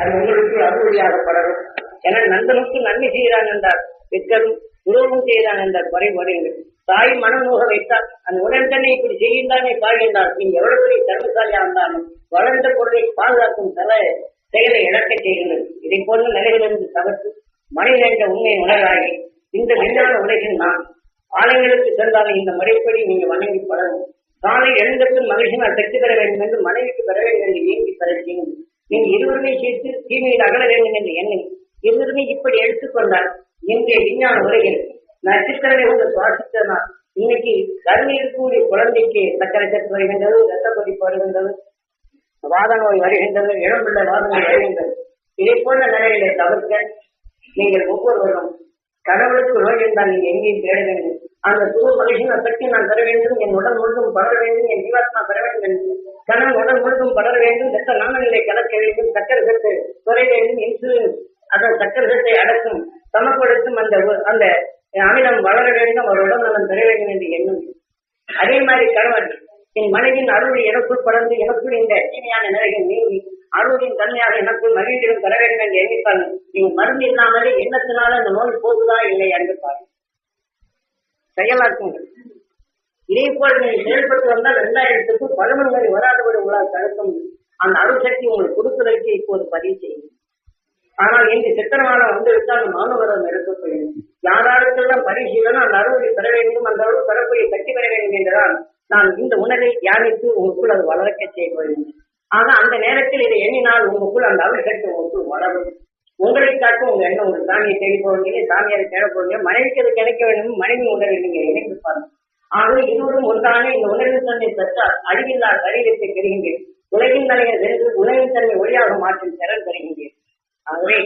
அது உங்களுக்கு அறுவடையாக படரும். என நந்தனுக்கு நன்மை செய்கிறான் என்றார். விக்கரும் துரோகம் செய்கிறான் என்றார். குறை வருங்கள் தாய் மனநோக வைத்தால் அந்த உடன் தன்னை இப்படி செய்கின்றானே பாய்கின்றார் நீ எவ்வளவு பெரிய தர்மசாலியா இருந்தாலும் வளர்ந்த பொருளை பாதுகாக்கும் தல செயலை இழக்க செய்கின்றது. இதை போன்ற நிலையிலிருந்து தவிர்த்து மனிதன் என்ற உண்மையை உணராகி இந்த விஞ்ஞான உலகில் நான் ஆலயங்களுக்கு சென்றாலும் இந்த முறைப்படி நீங்க வணங்கி படணும் காலை எழுந்தபின் மகிழ்ச்சினால் சக்தி பெற வேண்டும் என்று மனைவிக்கு பெற வேண்டும் என்று ஏங்கி பெற நீங்கள் இருவருமே சேர்த்து தீமையில் அகல வேண்டும் என்று எண்ணி இருவருமே இப்படி எடுத்துக்கொண்டால் இன்றைய விஞ்ஞான உலகில் நட்சத்திரனை உள்ள சுவாசித்தனால் இன்னைக்கு கருணை இருக்கக்கூடிய குழந்தைக்கு சக்கரை சத்து வருகின்றது ரத்த கொதிப்பு வருகின்றது வாத நோய் வருகின்றது இளம்பிள்ள வாத நோய் வருகின்றது. இதை போன்ற நிலைகளை தவிர்க்க நீங்கள் ஒவ்வொருவரும் கடவுளுக்கு நோய் இருந்தால் நீங்க எங்கேயும் தேட வேண்டும் அந்த குரு மகிழ்ச்சியின் சக்தி நான் பெற வேண்டும் என் உடல் முழுதும் படர வேண்டும் என் ஜீவாத்மா பெற வேண்டும் என்று. கணவன் உடல் முழுதும் படர வேண்டும் ரத்த நாணங்களை கலக்க வேண்டும் சக்கரை சத்து குறை வேண்டும் இன்சுலின் அதன் சக்கரை சத்தை அடக்கும் சமப்படுத்தும் அந்த அந்த அமிலம் வளர வேண்டும் அவர் உடல் நலம் பெற வேண்டும் என்று எண்ணும். அதே மாதிரி கணவன் என் மனைவின் அருள் எனக்குள் படர்ந்து எனக்குள் இந்த தீமையான நிலைகள் நீங்கி அருளின் தன்மையாக எனக்குள் மகிழ்ச்சியும் பெற வேண்டும் என்று எண்ணிப்பார் நீங்க மருந்து இல்லாமலே எண்ணத்தினால அந்த நோய் போகுதா இல்லை என்று பாருங்க. செயலாக்குங்கள். இதே போல் நீங்கள் செயல்பட்டு வந்தால் ரெண்டாயிரத்துக்கு பருமன்களை வராதபடி உங்களால் தடுக்க முடியும். அந்த அணுசக்தி சக்தி உங்களுக்கு கொடுப்பதற்கு இப்போது பதிவு செய்யுங்கள். ஆனால் இன்று சித்திரமானம் வந்துவிட்டால் அந்த மாணவரம் எடுக்கப்படும் யாராருக்கெல்லாம் பரிசீலனை அந்த அறுவடை பெற வேண்டும் அந்த அளவு பெறக்கூடிய கட்டி பெற வேண்டும் என்றுதான் நான் இந்த உணரை தியானித்து உங்களுக்குள் அது வளர்க்க செய்ய வேண்டும். ஆனால் அந்த நேரத்தில் இதை எண்ணினால் உங்களுக்குள் அந்த அருள் சக்தி உங்களுக்குள் வளரும். உங்களை காட்டும் உங்க எண்ணம் ஒரு சாமியை தேடி போறீங்க சாமியாரை தேட போறீங்க மனைவிக்கு அது கிடைக்க வேண்டும் மனைவி உடலை நீங்க இணைந்து பாருங்க ஆகவே இருவரும் ஒன்றான இந்த உணர்வு தன்மை பெற்றால் அழிவில்லா சரீரத்தை பெறுகின்றேன். உலகின் தலையை வென்று உணவின் தன்மை ஒளியாக மாற்றும் திறன் பெறுகின்றேன். ஆகவே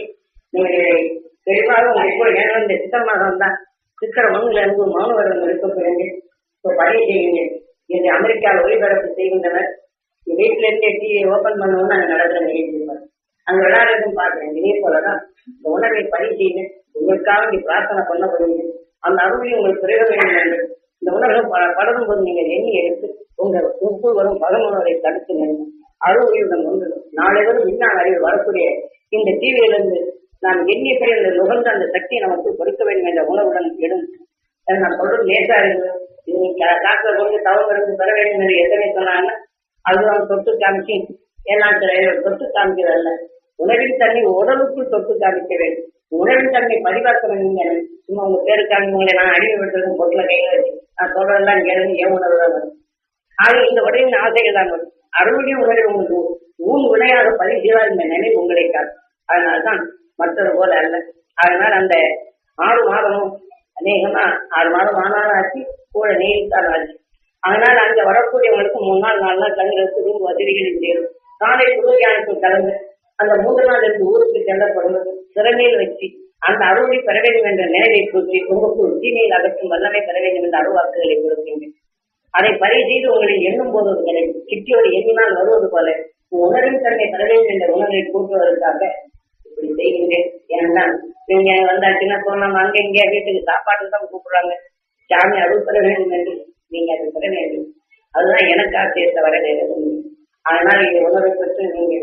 நீங்கள் தெளிவாக உங்களுக்கு நேரம் இந்த சித்திர மாதம் தான். சித்திர மண்ணில் இருந்து மாணவர்கள் இருக்கப்படுங்க இப்போ பதிவு செய்யுங்க இன்று அமெரிக்காவில் ஒளிபரப்பு செய்கின்றனர். வீட்டில இருந்தே டிவி ஓபன் பண்ணணும்னு அங்க நடக்கிற நிகழ்ச்சி பாருங்க. அங்க விளையாடுறதும் பார்க்கிறேன் இதே போலதான் இந்த உணர்வை பதிவு உங்களுக்காக நீ பிரார்த்தனை பண்ண போறீங்க அந்த அருளையும் உங்களுக்கு பெருக வேண்டும் என்று இந்த உணர்வு படரும் போது நீங்கள் எண்ணி எடுத்து உங்கள் உப்பு வரும் பகமுணரை தடுத்து நின்று அருளையுடன் ஒன்று நாளை வரும் அறிவு வரக்கூடிய இந்த டிவியிலிருந்து நாம் எண்ணியபடி அந்த நுகர்ந்த அந்த சக்தியை நமக்கு கொடுக்க வேண்டும் என்ற உணர்வுடன் எடும் அதை நான் சொல்றது லேசா இருக்குது டாக்டர் கொண்டு தவம் இருந்து பெற வேண்டும் என்று எத்தனை சொன்னாங்க அதுதான் தொட்டு காமிச்சு எல்லாம் தெரியாது தொட்டு காமிக்கிறதல்ல உணவின் தண்ணி உடலுக்குள் தொட்டு காமிக்க வேண்டும். உணவின் தன்மை பதிவாக்க சும்மா உங்க பேருக்காக உங்களை நான் அடிமை விடுறது பொருளை கையில வச்சு நான் சொல்றதெல்லாம் கேளுங்க ஏன் உணவு தான் வரும். ஆக இந்த உடலின் ஆசைகள் தான் வரும். அறுவடை உணவில் உங்களுக்கு ஊன் வினையாக பதிவு இந்த நினைவு உங்களை காட்டும். அதனால்தான் மற்றது போல அல்ல. அதனால் அந்த ஆறு மாதமும் அநேகமா ஆறு மாதம் ஆனாலும் ஆச்சு கூட நீடித்தாலும் ஆச்சு. அதனால அங்க வரக்கூடியவங்களுக்கு மூணு நாள் நாலு நாள் தங்குறதுக்கு ரூம் வசதிகள் சேரும் காலை குருதியானத்தில் கலந்து அந்த மூன்று நாள் இருந்து ஊருக்கு செல்லப்படும் சிறமையில் வச்சு அந்த அருளை பெற வேண்டும் என்ற நினைவை கூற்றி உங்களுக்குள் தீமையில் அகற்றும் வல்லமை பெற வேண்டும் என்ற அருவாக்குகளை கொடுக்கின்றேன். அதை பதிவு செய்து உங்களை எண்ணும் போது உங்களை சிட்டியோடு எண்ணினால் வருவது போல உணர்வின் தன்மை பெற வேண்டும் என்ற உணர்வை கூட்டுவதற்காக இப்படி செய்கின்றேன். ஏனென்றால் நீங்க வந்தாச்சுன்னா போனாங்க அங்க இங்கே வீட்டுக்கு சாப்பாடு தான் கூப்பிடுறாங்க. சாமி அருள் பெற வேண்டும் என்று நீங்க அது பெற வேண்டும். அதுதான் எனக்கு ஆசையை தவிர வேறு எதுவும் இல்லை. அதனால் உணர்வை பெற்று நீங்க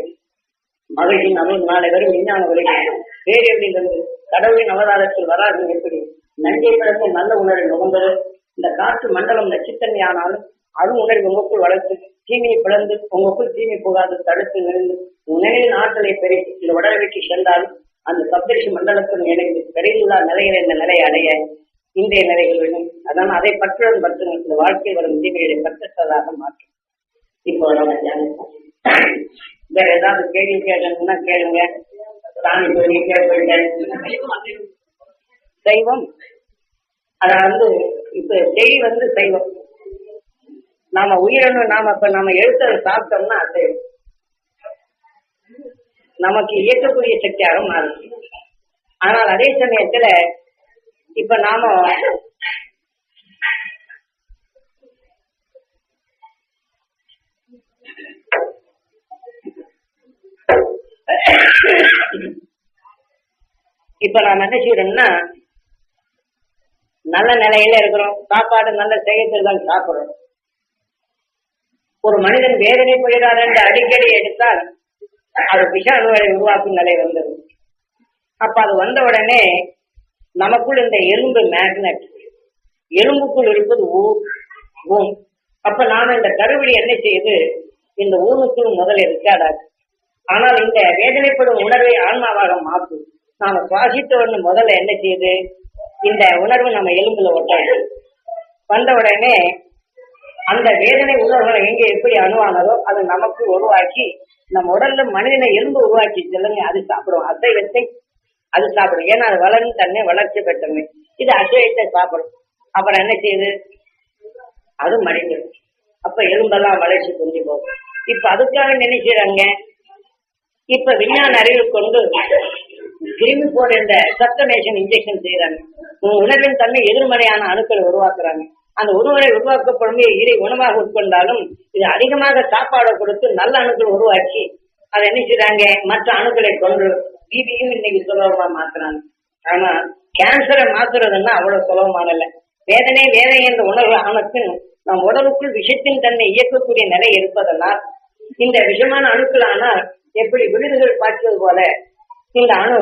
மகிழ்ச்சியின் அருள் நாளை வரும் விஞ்ஞான உலகில் பேரறிவிலிருந்து கடவுளின் அவதாரத்தில் வராது எப்படி? நஞ்சை பிறந்து நல்ல உணர்வு நுகர்ந்தது. இந்த காற்று மண்டலம் நச்சுத்தன்மை ஆனாலும் அது உணர்வு உங்களுக்குள் வளர்த்து தீமையை பிளந்து உங்களுக்குள் தீமை போகாது தடுத்து நிறுந்து உணவின் ஆற்றலை பெருக்கி இந்த உடலவைக்கு சென்றாலும் அந்த சப்தரிஷி மண்டலத்தில் இணைந்து பெரியுள்ள நிலையில் இந்த நிலை அடைய இன்றைய நிலைகள் வேண்டும் அதனால் அதை பற்றுடன் பற்று இந்த வாழ்க்கையில் வரும் தீமைகளை பற்றற்றதாக மாற்றும். இப்போ வேற ஏதாவது கேள்வி கேட்கணும்னா கேளுங்க. சாமி சொல்லி கேட்பீங்க அதை வந்து இப்ப செய் வந்து தெய்வம். நாம உயிரணு நாம இப்ப நம்ம எழுத்ததை சாப்பிட்டோம்னா அசைவம் நமக்கு இயக்கக்கூடிய சக்தியாக மாறும். ஆனால் அதே சமயத்துல இப்ப நாம இப்ப நான் என்ன செய்யறோம்னா நல்ல நிலையில இருக்கிறோம். சாப்பாடு நல்ல செய்யத்தில் தான் சாப்பிடுறோம். ஒரு மனிதன் வேதனைப்படுகிறார் என்று அடிக்கடி எடுத்தால் அது விஷ உருவாக்கும் நிலை வந்தது. அப்ப அது வந்த உடனே நமக்குள் இந்த எலும்பு மேக்னட் எலும்புக்குள் இருப்பது ஊ ஊம். அப்ப நாம இந்த கருவிழி என்ன செய்யுது இந்த ஊனுக்குள் முதல்ல இருக்காதாது ஆனால் இந்த வேதனைப்படும் உணர்வை ஆன்மாவாக மாற்றும் நாம சுவாசித்த உடனே முதல்ல என்ன செய்யுது இந்த உணர்வு நம்ம எலும்புல ஒட்டாது. வந்த உடனே அந்த வேதனை உணர்வுகளை எங்க எப்படி அணுவானதோ அது நமக்கு உருவாக்கி நம்ம உடல்ல மனிதனை எலும்பு உருவாக்கி செல்லுங்க அது சாப்பிடும் அசைவத்தை அது சாப்பிடும். ஏன்னா அது வளர்ந்து தன்மை வளர்ச்சி பெற்றமை இது அசைவத்தை சாப்பிடும். அப்புறம் என்ன செய்யுது? அது மறைஞ்சிடும் அப்ப எலும்பெல்லாம் வளர்ச்சி கொஞ்சம் போகும். இப்ப அதுக்காக நினைக்கிறாங்க இப்ப விஞ்ஞான அறிவு கொண்டு கிருமி போல் என்ற சப்டனேஷன் இன்ஜெக்ஷன் செய்யறாங்க உன் உணர்வின் தன்மை எதிர்மறையான அணுக்களை உருவாக்குறாங்க. அந்த உணவுகளை உருவாக்கப்படும் இதை உணவாக உட்கொண்டாலும் இது அதிகமாக சாப்பாடு கொடுத்து நல்ல அணுக்கள் உருவாக்கி அதை என்ன செய்யறாங்க மற்ற அணுக்களை கொண்டு பிபியும் இன்னைக்கு சுலபமா மாத்துறாங்க. ஆனா கேன்சரை மாத்துறதுன்னா அவ்வளவு சுலபமானல வேதனை வேதனை என்ற உணர்வு ஆனத்தின் நம் உடலுக்குள் விஷத்தின் தன்னை இயக்கக்கூடிய நிலை இருப்பதனால் இந்த விஷமான அணுக்களானால் எப்படி விழுதுகள் பாய்ச்சது போல. இந்த அணு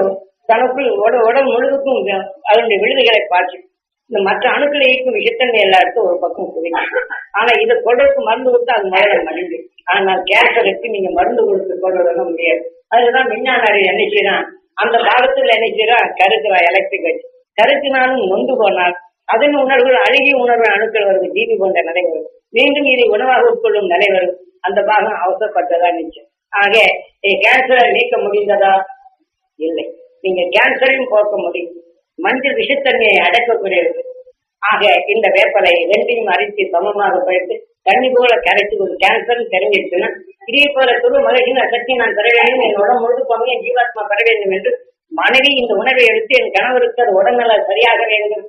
தனக்குள் உட உடல் முழுவதுக்கும் அதனுடைய விழுதுகளை பாய்ச்சும் இந்த மற்ற அணுக்களை இயக்கும் விஷத்தன்மை எல்லாருக்கும் ஒரு பக்கம் குவிக்கும் ஆனா இதை கொள்றதுக்கு மருந்து கொடுத்தா அது முதல்ல மடிஞ்சு. ஆனால் கேன்சருக்கு நீங்க மருந்து கொடுத்து கொள்றதுல முடியாது. அதுதான் விஞ்ஞான அறிவு என்ன செய்யறான் அந்த காலத்துல என்ன செய்யறான் கருக்கிறா எலக்ட்ரிக் வச்சு கருத்தினாலும் நொந்து போனால் அதன் உணர்வுகள் அழுகிய உணர்வு அணுக்கள் வருது ஜீவி கொண்ட நிலை வரும். மீண்டும் இதை உணவாக உட்கொள்ளும் நிலை வரும். அந்த பாகம் அவசரப்பட்டதா நிச்சயம். ஆக கேன்சரை நீக்க முடிந்ததா? இல்லை. நீங்க கேன்சரையும் போக்க முடியும். மஞ்சள் விஷத்தன்மையை அடக்கக்கூடியது ஆக இந்த வேப்பலை ரெண்டையும் அரைத்து சமமாக பழுத்து தண்ணி போல கரைச்சி ஒரு கேன்சர் தெரிஞ்சிருச்சுன்னா இதே போல துரு மகிழ்ச்சியின் சக்தி நான் பெற வேண்டும். என்னோட முழு பங்கையும் ஜீவாத்மா பெற வேண்டும் என்று மனைவி இந்த உணவை எடுத்து என் கணவருக்கு அது உடல்நல சரியாக வேண்டும்.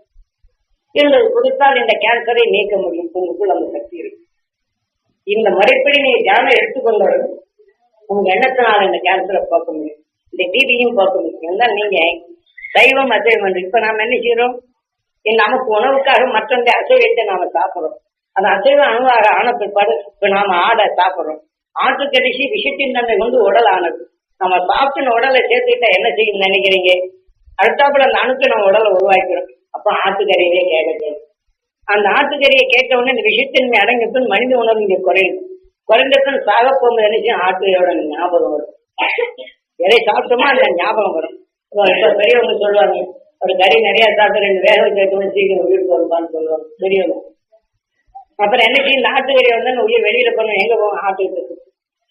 என்று கொடுத்தால் இந்த கேன்சரை நீக்க முடியும். உங்களுக்குள் அந்த சக்தி இருக்கு. இந்த முறைப்படி நீ தியானம் எடுத்துக்கொண்டவர்கள் உங்க எண்ணத்தினால இந்த கேன்சரை போக்க முடியும். இந்த டிபியும் போக்க முடியும். இருந்தால் நீங்க தெய்வம் அசைவம் என்று. இப்ப நாம என்ன செய்யறோம்? நமக்கு உணவுக்காக மற்றொன்றை அசைவத்தை நாம சாப்பிடுறோம். அந்த அசைவ அணுவாக ஆன பிற்பாடு இப்ப நாம ஆடை சாப்பிடுறோம். ஆட்டுக்கடிசி விஷத்தின் தன்மை கொண்டு உடல் ஆனது. நம்ம சாப்பிட்டு உடலை சேர்த்துக்கிட்டா என்ன செய்யும் நினைக்கிறீங்க? அடுத்தாப்புல அந்த அணுக்கு நம்ம உடலை உருவாக்கிறோம். அப்ப ஆட்டுக்கறியே கேட்க அந்த ஆட்டுக்கறியை கேட்ட உடனே இந்த விஷயத்தின்மை அடங்கிட்டு மனித உணர்வு இங்க குறையும். குறைந்த சாக போகும்போது நினைச்சு ஆட்டையோட ஞாபகம் வரும். எதை சாப்பிட்டோமோ அந்த ஞாபகம் வரும். இப்ப பெரியவங்க சொல்லுவாங்க ஒரு கறி நிறைய சாப்பிட்டு ரெண்டு வேக வச்சு சீக்கிரம் உயிர் வருவான்னு சொல்லுவாங்க பெரியவங்க. அப்புறம் என்னைக்கு இந்த ஆட்டுக்கறி வந்து உயிர் வெளியில போகணும் எங்க போகும்? ஆட்டுக்கு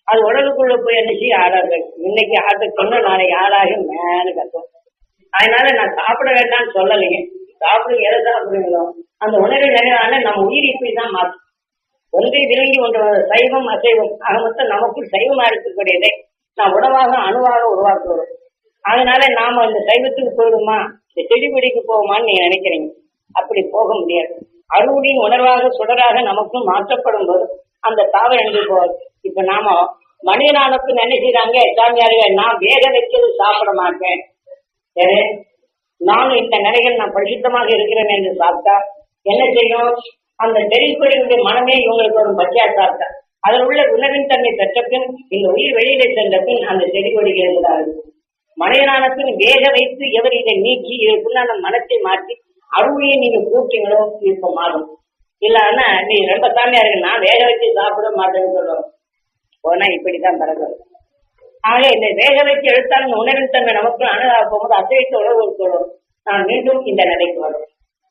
அது உடலுக்குள்ள போய் என்னச்சு ஆடாது இன்னைக்கு ஆட்டு சொன்னா நாளைக்கு ஆடாகி மேலே கத்தும். அதனால நான் சாப்பிட வேண்டாம்னு சொல்லலைங்க சாப்பிடுங்க எதை சாப்பிடுங்களோ அந்த உணர்வு நினைவான நம்ம உயிர் இப்படிதான் மாற்றும் ஒன்றை விளங்கி ஒன்று சைவம் அசைவம். ஆக மொத்தம் நமக்குள் சைவமா இருக்கக்கூடியதை நாம் உணவாக அணுவாக உருவாக்குறோம் அதனால நாம இந்த சைவத்துக்கு போயிடுமா? இந்த செடிபடிக்கு போகுமான்னு நீங்க நினைக்கிறீங்க. அப்படி போக முடியாது. அருவுடியின் உணர்வாக சுடராக நமக்கும் மாற்றப்படும் போது அந்த தாவரம் எங்கே போகுது. இப்ப நாம மனிதனானுக்கு நினைக்கிறாங்க சாமியார்கள் நான் வேக வைக்கிறது சாப்பிட மாட்டேன். நானும் இந்த நிலைகள் நான் பரிசுத்தமாக இருக்கிறேன் என்று சாப்பிட்டா என்ன செய்யும்? அந்த செடிக்கொடியுடைய மனமே இவங்களுக்கு ஒரு பச்சையா சாப்பிட்டா அதில் உள்ள உணவின் தன்மை பெற்ற பின் இந்த உயிர் வெளியிலே சென்ற பின் அந்த செடி கொடிகள் இருந்தார்கள் மனிதனான பின் வேக வைத்து எவர் இதை நீக்கி இதற்குள்ளான மனத்தை மாற்றி அருமையை நீங்க கூட்டிங்களோ இப்ப மாறும். இல்லன்னா நீ ரொம்ப சாமியா இருக்கு நான் வேக வச்சு சாப்பிட மாட்டேன்னு சொல்லுவோம் போனா இப்படித்தான் பிறகு ஆக இந்த வேக வச்சு எழுத்தாலும் உணவின் தன்மை நமக்கு அணுகாக போகும்போது அசைத்த உணவு இருக்கிறோம் நான் மீண்டும் இந்த நிலைக்கு வரும்.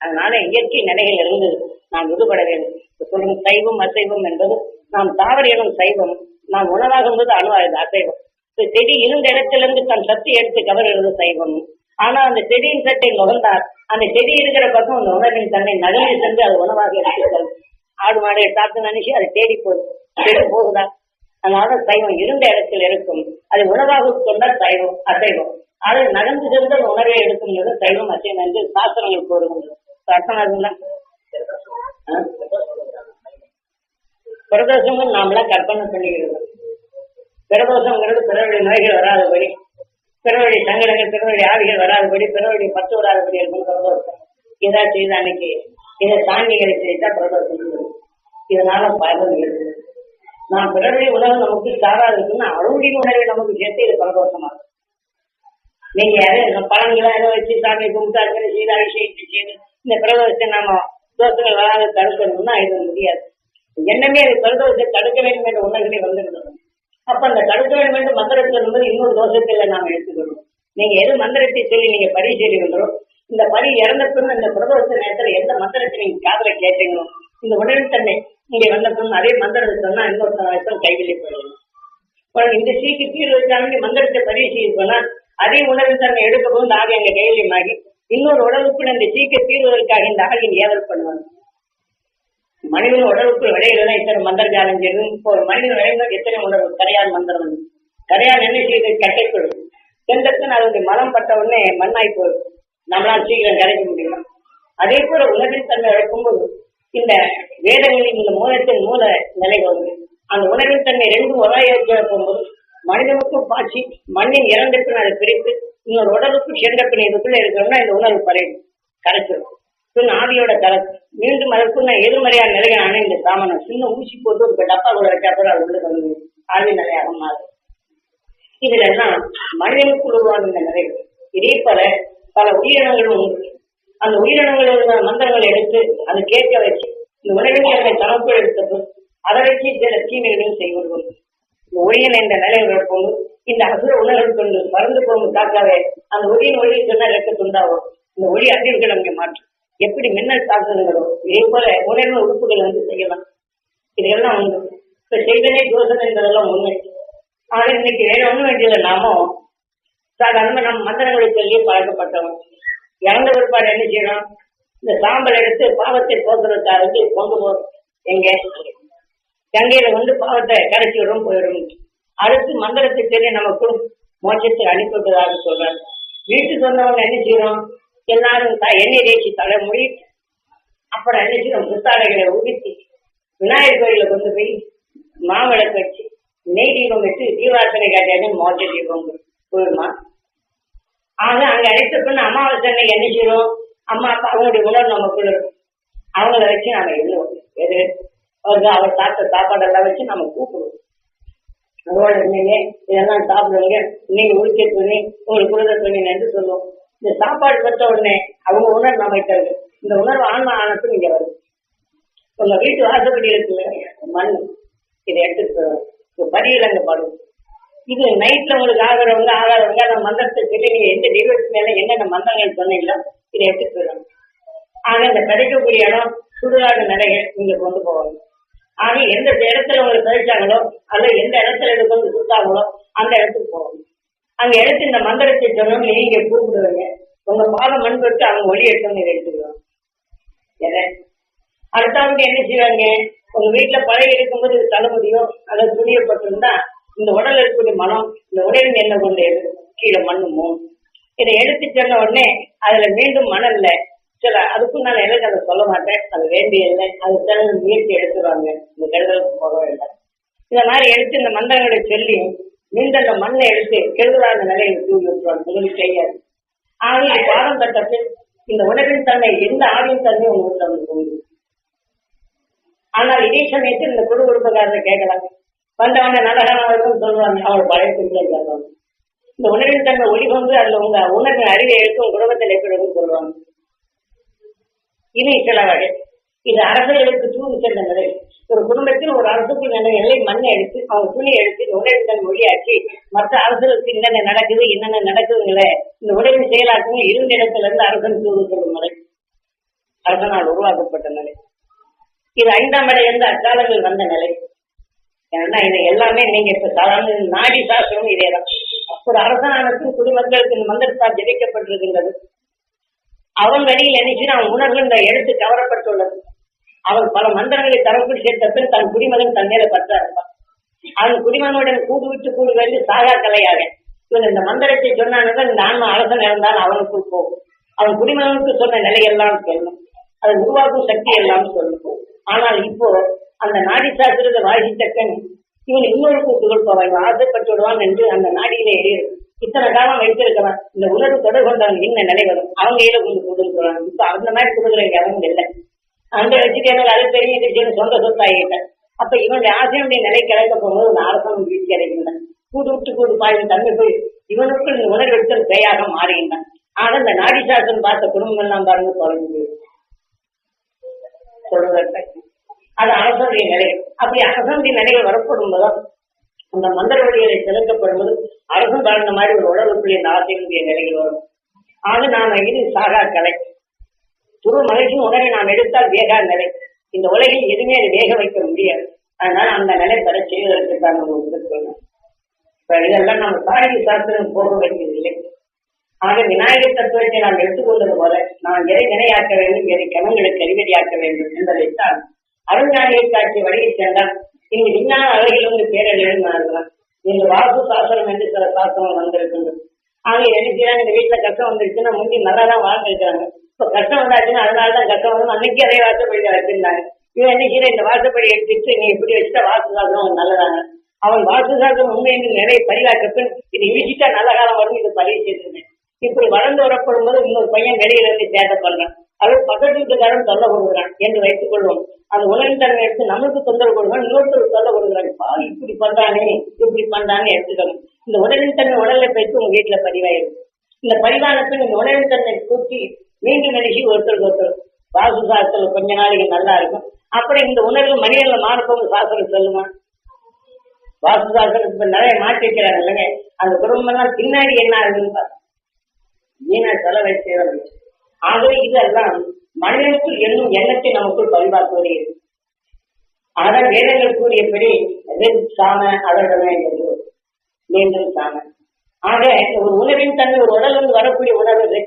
அதனால இயற்கை நிலைகள் இருந்து நாம் விடுபட வேண்டும். சொல்லும் சைவம் அசைவம் என்பது நாம் தாவர சைவம் நாம் உணவாகும் போது அணுவாயுது அசைவம். செடி இருந்த இடத்திலிருந்து தன் சத்து எடுத்து கவர்கிறது சைவம். ஆனா அந்த செடியின் சட்டை நுகர்ந்தார் அந்த செடி இருக்கிற பக்கம் அந்த உணவின் தன்னை நகர்ந்து சென்று அது உணவாக எடுத்துக்கள் ஆடு மாடை சாப்பிட்டு நினைச்சு அது தேடி போகுது தேடி போகுதா? அதனால சைவம் இருந்த இடத்தில் இருக்கும். அது உணவாக கொண்டால் சைவம் அசைவம். அது நகர்ந்து சென்று அந்த உணவை எடுக்கும்போது சைவம் அசைவம் என்று சாஸ்திரங்கள் கூறுகின்றன. கற்பனை பிரதோஷங்கள் நாமெல்லாம் கற்பனை பண்ணிக்கிறது பிரதோஷங்கிறது பிறவழி நோய்கள் வராதபடி பிறவழி சங்கடங்கள் பிறவழி ஆவிகள் வராதபடி பிறவழி பத்து வராதபடி இருக்கும் பிரதோஷம். இதை செய்த அன்னைக்கு இதை சாங்கிகளை செய்தா பிரதோஷம். இதனால பலன் இருக்கு நான் பிறருடைய உணவு நமக்கு சாராது இருக்குன்னு அவருடைய உணவை நமக்கு சேர்த்து இது பிரதோஷமா இருக்கும். நீங்க யாரு? பழங்களை ஏதோ வச்சு சாமி கும்பிட்டு அர்ச்சனை செய்து அபிஷேகம் செய்து இந்த பிரதோஷத்தை நாம தோஷங்கள் வராத தடுக்கணும்னா இது முடியாது. என்னமே அது பிரதோஷத்தை தடுக்க வேண்டும் என்ற உணர்வுகளை வந்துவிடும் அப்ப அந்த தடுக்க வேண்டும் என்று மந்திரத்தில் என்பது இன்னொரு தோஷத்தில் நாம எடுத்துக்கணும். நீங்க எது மந்திரத்தை சொல்லி நீங்க பரி செய்கிறீங்களோ இந்த பரி இறந்த பின் இந்த பிரதோஷ நேரத்துல எந்த மந்திரத்தை நீங்க காதல கேட்டீங்களோ இந்த உடல் தன்னை இங்க வந்த பின் அதே மந்திரத்தை சொன்னா இன்னொருத்தன் கைவிலை போயிடும் இந்த சீக்கு கீழே வச்சாங்க மந்திரத்தை பதிவு அதே உணர்வு தன்னை எடுக்க நாகை ஆக எங்க மாறி இன்னொரு உடலுக்குள் அந்த சீக்கை தீர்வதற்காக இந்த அகலின் ஏவல் பண்ணுவாங்க மனிதன் உடலுக்குள் விளையிறதா இத்தனை மந்திர ஜாலம் செய்யும் இப்போ ஒரு மனிதன் விளைந்தால் எத்தனை உணர்வு கரையால் மந்திரம். கரையால் என்ன செய்து கட்டைப்படும் சென்றத்தின் அதனுடைய மலம் பட்ட உடனே மண்ணாய் போயிடும். நம்மளால் சீக்கிரம் கரைக்க முடியும்? அதே போல உணர்வின் தன்மை இழக்கும்போது இந்த வேதங்களின் இந்த மூலத்தின் மூல நிலை வந்து அந்த உணர்வின் தன்மை ரெண்டும் ஒரே போகும்போது மனிதனுக்கும் பாய்ச்சி மண்ணின் இறந்த பின் அதை பிரித்து இன்னொரு உடலுக்கும் சென்ற பின் இதுக்குள்ள இருக்கிறோம்னா இந்த உணர்வு பறையும் கரைச்சிடும் பின் ஆவியோட கலக்கு மீண்டும் அதற்குள்ள எதிர்மறையான நிலையான இந்த சாமனம் சின்ன ஊசி போட்டு ஒரு டப்பா கூட வச்சா அது உள்ள வந்து ஆவி நிலையாக மாறும். இதுல எல்லாம் மனிதனுக்குள் உருவான இந்த நிலை. இதே போல பல உயிரினங்களும் உண்டு. அந்த உயிரினங்களோட மந்திரங்களை எடுத்து அதை கேட்க வச்சு இந்த உலகங்களை தனக்குள் எடுத்தது அதை வச்சு சில தீமைகளையும் செய்வார்கள் ஒளியன் என்ற நிலையில் இருக்கும் இந்த அசுர உணர்வு கொண்டு மறந்து போகும் தாக்காவே அந்த ஒளியின் ஒளி சொன்ன ரத்த துண்டாகும்? இந்த ஒளி அதிர்வுகள் அங்கே மாற்றும் எப்படி மின்னல் தாக்குதுங்களோ இதே போல உணர்வு உறுப்புகள் வந்து செய்யலாம். இதெல்லாம் உண்டு. இப்ப செய்தனே தோசனை என்பதெல்லாம் உண்மை ஆனா இன்னைக்கு வேற ஒண்ணும் வேண்டியது நாமும் சாதாரண நம்ம மந்திரங்களை சொல்லி பழக்கப்பட்டவன் இறந்த பிற்பாடு என்ன செய்யணும்? இந்த சாம்பல் எடுத்து பாவத்தை போக்குறதுக்காக கொண்டு போறோம் எங்க? கங்கையில வந்து பாவத்தை கரைச்சி விடும் போயிடும் அடுத்து மந்திரத்தை சொல்லி நமக்கு மோட்சத்தை அனுப்பிவிட்டதாக சொல்றார். வீட்டுக்கு வந்தவங்க என்ன செய்யறோம்? எல்லாரும் த- எண்ணெய் தேய்ச்சி தலை முடி அப்புறம் என்ன செய்யறோம்? புத்தாடைகளை உடுத்தி விநாயகர் கோயில கொண்டு போய் மாவிளக்கு வச்சு நெய் தீபம் வச்சு தீபார்த்தனை காட்டியாங்க மோட்ச தீபம் போயிடுமா ஆக அங்க அழைத்த பின்ன அமாவாசை அன்னைக்கு என்ன செய்யறோம்? அம்மா அப்பா அவங்களுடைய உணர்வு நமக்குள்ள இருக்கும் அவங்கள வச்சு நாம எழுதுவோம் எது அவருக்கு அவர் சாப்பிட்ட சாப்பாடெல்லாம் வச்சு நம்ம கூப்பிடுவோம். அதோட இருந்தீங்க இதெல்லாம் சாப்பிடுவீங்க நீங்க உரிச்ச துணி உங்களுக்கு குளிர துணி என்று சொல்லுவோம் இந்த சாப்பாடு பெற்ற உடனே அவங்க உணர்வு நம்ம இந்த உணர்வு ஆன்மா ஆனத்துக்கு நீங்க வருது. உங்க வீட்டு வாசப்படி இருக்குல்ல மண் இதை எடுத்துட்டு படியில் அங்க படும். இது நைட்ல உங்களுக்கு ஆகிறவங்க ஆகாதவங்க அந்த மந்திரத்தை சொல்லி நீங்க எந்த தெய்வத்து மேல என்னென்ன மந்திரங்கள் சொன்னீங்களோ இதை எடுத்துட்டு போயிடும் ஆனா இந்த கிடைக்கக்கூடிய இடம் சுடுகாடு நிலைகள் நீங்க கொண்டு போவாங்க. ஆக எந்த இடத்துல உங்களுக்கு கழிச்சாங்களோ அல்ல எந்த இடத்துல இது கொடுத்தாங்களோ அந்த இடத்துக்கு போகணும் அங்க எடுத்து இந்த மந்திரத்தை சொன்னோம் நீங்க கூப்பிடுவீங்க. உங்க பாதம் மண் பெற்று அவங்க ஒளி எடுத்தவங்க எடுத்துக்கிறோம் அடுத்தவங்க என்ன செய்வாங்க? உங்க வீட்டுல பழைய இருக்கும்போது இது தலைமுடியோ அல்லது துணியப்பட்டிருந்தா இந்த உடல் இருக்கக்கூடிய மனம் இந்த உடலின் என்ன கொண்டு கீழே மண்ணுமோ இதை எடுத்து சொன்ன உடனே அதுல மீண்டும் மணல்ல சில அதுக்கும் நான் எனக்கு அதை சொல்ல மாட்டேன். அது வேண்டிய இல்லை அது சில முயற்சி எடுத்துருவாங்க. இந்த கெடுதலுக்கு போக வேண்டாம் இந்த மாதிரி எடுத்து இந்த மந்திரங்களை சொல்லி மீண்டும் அந்த மண்ணை எடுத்து கெடுதலான நிலையை தூக்கி விட்டுருவாங்க. உங்களுக்கு செய்யாது. ஆனால் இது பாடம் கட்டத்தில் இந்த உணவின் தன்மை எந்த ஆவின் தன்மை உங்களுக்கு வீட்டுல ஆனால் இதே சமயத்தில் இந்த குடு குடும்பக்காரரை கேட்கலாம். வந்தவன நல்லகானவர்கள் சொல்லுவாங்க. அவர் பழைய குறிப்பில் இந்த உணவின் தன்மை ஒளிபந்து அதுல உங்க உணர்வு அறிவை எடுத்து உங்க குடும்பத்தில் எப்படி சொல்லுவாங்க. இது சில இது அரசர்களுக்கு தூது சென்ற நிலை ஒரு குடும்பத்தில் ஒரு அரசுக்கு நல்ல எல்லை மண்ணை எடுத்து அவங்க துணி எடுத்து இந்த உணர்வின் மற்ற அரசுகளுக்கு என்னென்ன நடக்குது என்னென்ன நடக்குதுங்களே இந்த உணர்வின் செயலாக்கம் இருந்த இடத்துல இருந்து அரசன் தூது சொல்லும் நிலை. அரசனால் உருவாக்கப்பட்ட நிலை. இது ஐந்தாம் இடம் இருந்து அக்காலங்கள் வந்த நிலை. ஏன்னா இது எல்லாமே நீங்க இப்ப சாதாரண நாடி சாஸ்திரம் இதேதான் ஒரு அரசாங்கத்தின் குடிமக்களுக்கு இந்த மந்திரத்தால் ஜெயிக்கப்பட்டிருக்கின்றது அவன் வழியில் நினைச்சு அவன் உணர்வு இந்த எழுத்து கவரப்பட்டுள்ளது அவன் பல மந்திரங்களை தரப்பில் சேர்த்த பின் தன் குடிமகன் தன் மேல பற்றாருப்பான் அவன் குடிமகனுடன் கூடு விட்டு கூடு வந்து சாகா கலையாக இவன் இந்த மந்திரத்தை சொன்னானுங்க இந்த ஆன்மா அலசன் இறந்தால் அவனுக்குள் போகும். அவன் குடிமகனுக்கு சொன்ன நிலையெல்லாம் சொல்லும். அதை உருவாக்கும் சக்தி எல்லாம் சொல்லும். ஆனால் இப்போ அந்த நாடி சாஸ்திரத்தை வாசித்தக்கன் இவன் இன்னொரு கூட்டுகள் போவான் ஆசைப்பட்டு விடுவான் என்று அந்த நாடியிலே எழுதியிருக்கும் இத்தனை காலம் வைத்திருக்கிறான் இந்த உணர்வு தொடர் கொண்டவன் என்ன நிலை வரும் அவங்க கையில கொஞ்சம் கொடுக்குறான் இப்ப அந்த மாதிரி கொடுக்குற யாரும் இல்லை. அந்த வச்சுட்டு எனக்கு அது பெரிய விஷயம் சொந்த சொத்தாயிட்டேன் அப்ப இவனுடைய ஆசையுடைய நிலை கிடைக்க போகும்போது ஒரு அரசன் வீழ்ச்சி அடைகின்றான். கூடு விட்டு கூடு பாயும் தன்மை போய் இவனுக்குள் இந்த உணர்வெடுத்தல் பேயாக மாறுகின்றான் ஆனா இந்த நாடி சாசனம் பார்த்த குடும்பம் எல்லாம் பாருங்க தொடர்ந்து போயிடும் அது அரசனுடைய நிலை. அப்படி அரசனுடைய நிலைகள் வரப்படும் போதும் அந்த மந்திர வழிகளை திறக்கப்படுவது அரசும் கலந்த மாதிரி ஒரு உடலுக்குரிய இந்த நிலையில் வரும். ஆக நாம இது சாகா கலை. துரு மகிழ்ச்சியின் உடனே நாம் எடுத்தால் வேகா நிலை. இந்த உலகில் எதுவுமே அதை வேக வைக்க முடியாது. அதனால அந்த நிலை பெற செய்வதற்கு தான் நம்ம இருக்கணும் இப்ப இதெல்லாம் நம்ம சாகி சாஸ்திரம் போக வேண்டியதில்லை ஆக விநாயகர் தத்துவத்தை நாம் எடுத்துக்கொண்டது போல நான் எதை வினையாக்க வேண்டும் எதை கணங்களுக்கு அறிவடியாக்க வேண்டும் என்பதைத்தான் அருஞானியை காட்சி வழியை சென்றால் நீங்க விஞ்ஞான அழகில் வந்து பேரல் எழுதினார்களாம் இந்த வாசு சாஸ்திரம் என்று சில சாஸ்திரம் வந்திருக்கின்றது ஆக என்ன இந்த வீட்டுல கஷ்டம் வந்துருச்சுன்னா முந்தி நல்லா தான் வாழ்ந்துருக்காங்க இப்ப கஷ்டம் வந்தாச்சுன்னா அதனாலதான் கஷ்டம் வந்து அன்னைக்கு அதே வாசப்படி வச்சிருந்தாங்க இவன் என்ன செய்யற இந்த வாசப்படி எடுத்துட்டு நீ இப்படி வச்சுட்டா வாசு சாஸ்திரம் நல்லதாங்க அவன் வாசு சாஸ்திரம் உண்மை என்று நிறைய பரிவாக்கப்பன் இது இழிச்சிட்டா நல்ல காலம் வரும் இது பதிவு செய்திருந்தேன். இப்படி வளர்ந்து வரப்படும் போது இன்னொரு பையன் வெளியில இருந்து சேட்டை பண்றான் அது பக்கத்து வீட்டுக்காரன் தொல்லை கொடுக்குறான் என்று வைத்துக் கொள்வோம். அந்த உணவின் தன்மை எடுத்து நம்மளுக்கு தொந்தரவு கொடுக்குறான் இன்னொருத்தர் தொல்லை கொடுக்குறாங்க பா இப்படி பண்றானே இப்படி பண்றானே எடுத்துக்கணும். இந்த உடலின் தன்மை உடலை போயிட்டு உங்க வீட்டுல பதிவாயிருக்கு இந்த பதிவான இந்த உணவின் தன்மை கூட்டி மீண்டும் நினைச்சு ஒருத்தருக்கு ஒருத்தர் வாசு சாஸ்திரம் கொஞ்ச நாளைக்கு நல்லா இருக்கும். அப்புறம் இந்த உணர்வு மனிதர்ல மாறப்போங்க சாஸ்திரம் சொல்லுமா? வாசு சாஸ்திரம் இப்ப நிறைய மாற்றி வைக்கிறாங்க இல்லைங்க. அந்த குடும்பம் எல்லாம் பின்னாடி என்ன ஆகுதுன்னு பாருங்க வீணா செலவை ஆகவே இதெல்லாம் மனிதனுக்குள் என்னும் எண்ணத்தை நமக்குள் பதிவாக்குவதே இருக்கு ஆனால் வேதங்கள் கூறியபடி சாம அதர்டமே என்று. மீண்டும் சாம. ஆக ஒரு உணவின் தன்மை ஒரு உடல் வந்து வரக்கூடிய உணர்வு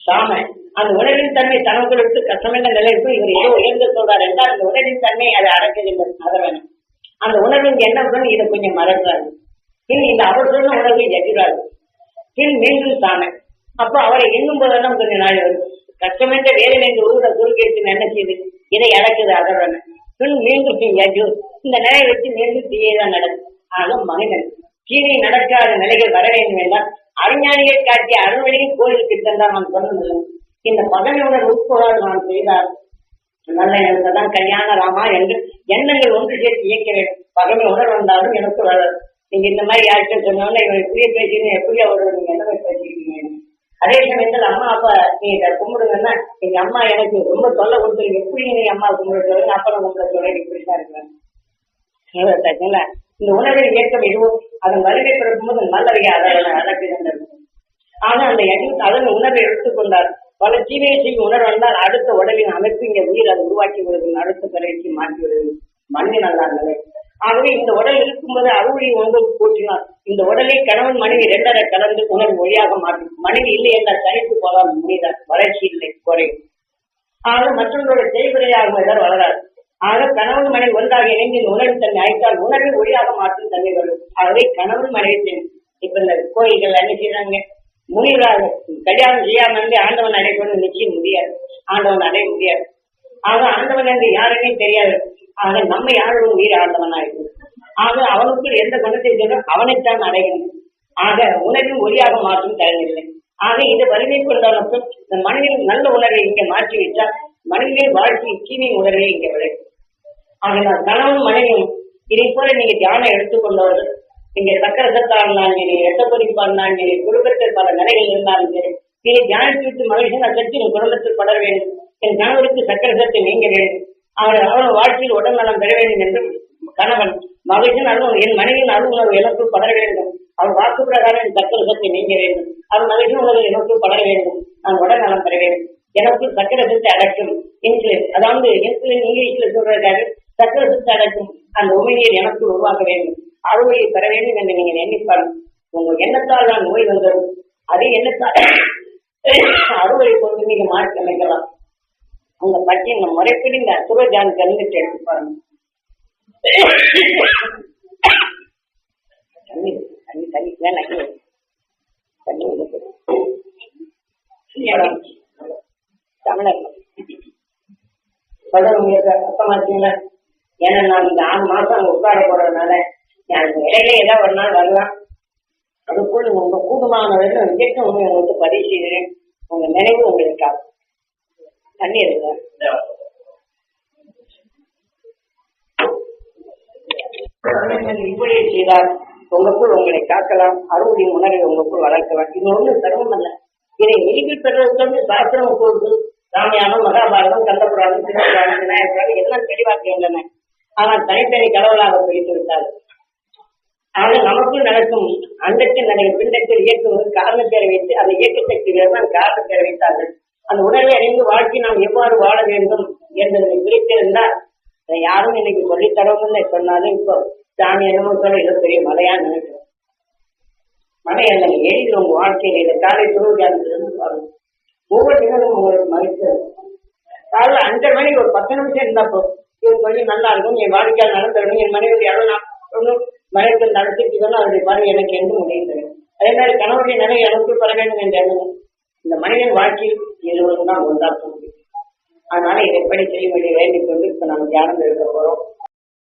சாம. அந்த உணவின் தன்மை தனக்குள் எடுத்து கஷ்டமென்ற நிலைக்கு இவர் ஏதோ உயர்ந்து சொல்றார் என்றால் அந்த உணவின் தன்மை அதை அடக்குகின்ற அதர்வன் அந்த உணர்வின் எண்ணத்துடன் இதை கொஞ்சம் மறக்கிறாரு பின் இந்த அவசர உணர்வை எதிராது பின் மீண்டும் சாம. அப்போ அவரை எண்ணும் போதெல்லாம் கொஞ்சம் நாள் வரும். கஷ்டமென்ற வேலை என்று ஊரோட குறுக்கேற்று என்ன செய்யுது இதை அடக்குது அதர்வன் பின் மீண்டும் யஜு இந்த நிலையை வச்சு மீண்டும் தீயதான் நடக்கும். ஆக மனிதன் கீழே நடக்காத நிலைகள் வர வேண்டும் என்றால் அறிஞானிகள் காட்டிய அருள்வழியின் கோயிலுக்கு சென்றால் நான் சொன்னதில்லை இந்த பதவியுடன் உட்பொருள் நான் செய்தார் நல்ல எனக்கு தான் கல்யாண ராமா என்று எண்ணங்கள் ஒன்று சேர்த்து இயக்க வேண்டும் பகமை உடல் வந்தாலும் எனக்கு வளரும் நீங்க இந்த மாதிரி யாருக்கும் சொன்னோன்னா இவன் இப்படியே பேசிக்கணும் எப்படி அவர் நீங்க என்ன பேசிக்கிறீங்க? அதே சமயத்துல அம்மா அப்பா நீ இதை கும்பிடுங்கன்னா எங்க அம்மா எனக்கு ரொம்ப தொல்லை கொடுத்து எப்படி நீ அம்மா கும்பிடுறது அப்பா கும்பிட சொல்றேன். இப்படிதான் இருக்கிறேன் இந்த உணவை இயக்கம் எதுவும் அதன் வருகை பிறக்கும்போது நல்லவையை அதனை அடக்குகின்றது ஆனா அந்த எண்ணம் அதன் உணர்வை எடுத்துக்கொண்டார் பல தீமையை உணர்வந்தால் வந்தால் அடுத்த உடலின் அமைப்பு இங்க உயிர் அதை உருவாக்கி விடுது. அடுத்த பிறகு மாற்றி விடுது. மண்ணின் நல்லா நிலை ஆகவே இந்த உடல் இருக்கும்போது அறுவடை ஒன்று போற்றினார். இந்த உடலை கணவன் மனைவி இரண்டரை கலந்து உணர்வு மொழியாக மாற்றும் மனைவி இல்லை என்றால் தனித்து போதால் முடிதார் வளர்ச்சி இல்லை. குறையும் ஆக மற்றவர்களுடைய செய்குறையாகும் இதால் வளராது ஆக கணவன் மனைவி ஒன்றாக இணைந்து உணர்வு தன்னை அழைத்தால் உணர்வை ஒளியாக மாற்றும் தன்மை வரும். ஆகவே கணவன் மனைவி இப்ப இந்த கோயில்கள் என்ன செய்யறாங்க முனிவராக கல்யாணம் செய்யாம இருந்து ஆண்டவன் அடைக்கணும்னு நிச்சயம் முடியாது. ஆண்டவன் அடைய முடியாது. ஆக ஆண்டவன் என்று யாருமே தெரியாது. ஆக நம்ம யாரும் உயிர் ஆண்டவனா இருக்கு ஆக அவனுக்குள் எந்த குணத்தை சொல்ல அவனைத்தான் அடையணும். ஆக உணர்வின் ஒளியாக மாற்றும் தரவில்லை ஆக இது வலிமை கொண்டாலும் இந்த மனிதனின் நல்ல உணர்வை இங்கே மாற்றி வைத்தால் மனிதனின் வாழ்க்கை தீமை உணர்வை இங்கே விளையும் ஆகினால் கணவன் மனைவியும் இதை போல நீங்க தியானம் எடுத்துக்கொண்டவர்கள் நீங்க சக்கர சத்தா இருந்தாலும் சரி ரத்த இருந்தாலும் சரி குடும்பத்தில் பல நிலைகள் இருந்தாலும் சரி நீங்க தியானித்து விட்டு மகிழ்ச்சியின் சக்தி உன் குடும்பத்தில் படர வேண்டும். என் கணவருக்கு சக்கரசத்தை நீங்க வேண்டும். அவர் அவர் வாழ்க்கையில் உடல் நலம் பெற வேண்டும் என்று கணவன் மகிழ்ச்சியின் அனுபவம் என் மனைவியின் அனுபவம் உணர்வு எனக்குள் படர வேண்டும். அவர் வாக்கு பிரகாரம் என் சக்கர நீங்க வேண்டும். அவர் மகிழ்ச்சி உணர்வு எனக்குள் படர வேண்டும். நான் உடல் நலம் பெற வேண்டும். எனக்குள் சக்கரசத்தை அடக்கும். இன்சுலின் அதாவது இன்சுலின் இங்கிலீஷ்ல சொல்றதுக்காக சக்கரசத்தை அடக்கும் அந்த உண்மையை எனக்குள் உருவாக்க வேண்டும். அறுவையை பெற வேண்டும் என்று நீங்கள் எண்ணிப்பார் உங்க எண்ணத்தால் தான் நோய் வந்தது அதே எண்ணத்தால் அறுவையை கொண்டு நீங்க மாற்றி அமைக்கலாம். உங்க பற்றி இந்த முறைப்படி இந்த அசுரஜான் தெரிஞ்சுட்டு எடுத்து பாருங்க தண்ணி தண்ணி தண்ணி வேணாம் தண்ணி. தமிழர் சொல்றது உங்களுக்கு அர்த்தமாச்சுங்களா ஏன்னா நான் இந்த ஆறு மாசம் அங்க உட்கார போறதுனால எனக்கு இடையில ஏதாவது ஒரு நாள் வரலாம். அதுக்குள்ள உங்க கூடுமான வரைக்கும் உண்மை உங்களுக்கு பதிவு செய்கிறேன் உங்க நினைவு உங்களுக்கு தண்ணி எடுங்க இப்படியே செய்தால் உங்களுக்குள் உங்களை காக்கலாம் அறுவடையின் உணர்வை உங்களுக்குள் வளர்க்கலாம். இது ஒண்ணும் சிரமம் அல்ல. இதை நீதி பெறுவதற்கு வந்து சாஸ்திரம் கூறுது. ராமாயணம் மகாபாரதம் கந்தபுராணம் சிவபுராணம் விநாயகர் எல்லாம் தெளிவாக்கின்றன ஆனால் தனித்தனி கடவுளாக பிரித்து விட்டார்கள். ஆனால் நமக்குள் நடக்கும் அண்டத்தில் நடக்கும் பிண்டத்தில் இயக்குவது காரணப்பேரை வைத்து அந்த இயக்க சக்திகள் தான் காரணப்பேரை வைத்தார்கள். அந்த உணர்வை அறிந்து வாழ்க்கை நாம் எவ்வாறு வாழ வேண்டும் என்பதை குறித்திருந்தால் அதை யாரும் இன்னைக்கு சொல்லித் சொன்னாலும் இப்போ சாமி என்னமோ சொல்ல ஏதோ பெரிய மலையா நினைக்கிறோம். மலை அல்ல எழுதி உங்க வாழ்க்கையில இந்த காலை துருவிலிருந்து பாருங்க. ஒவ்வொரு நிகழ்வும் உங்களுக்கு மகிழ்ச்சி. காலைல அஞ்சரை மணிக்கு ஒரு பத்து நிமிஷம் இருந்தா போதும் இது சொல்லி நல்லா இருக்கும் என் வாழ்க்கையால் நடத்தணும் என் மனைவி எவ்வளவு நான் ஒன்றும் மறைத்து நடத்திட்டு சொன்னா அதனுடைய பாருங்க எனக்கு எந்த முடியும் தெரியும் அதே மாதிரி கணவருடைய நிலை எனக்கு பெற வேண்டும் என்று எண்ணம் இந்த மனிதன் வாழ்க்கையில் எழுவதுன்னா தான் ஒன்றாக்க முடியும் அதனால இதை எப்படி செய்ய வேண்டிய வேண்டிக் கொண்டு இப்ப நம்ம தியானம் இருக்க போறோம்?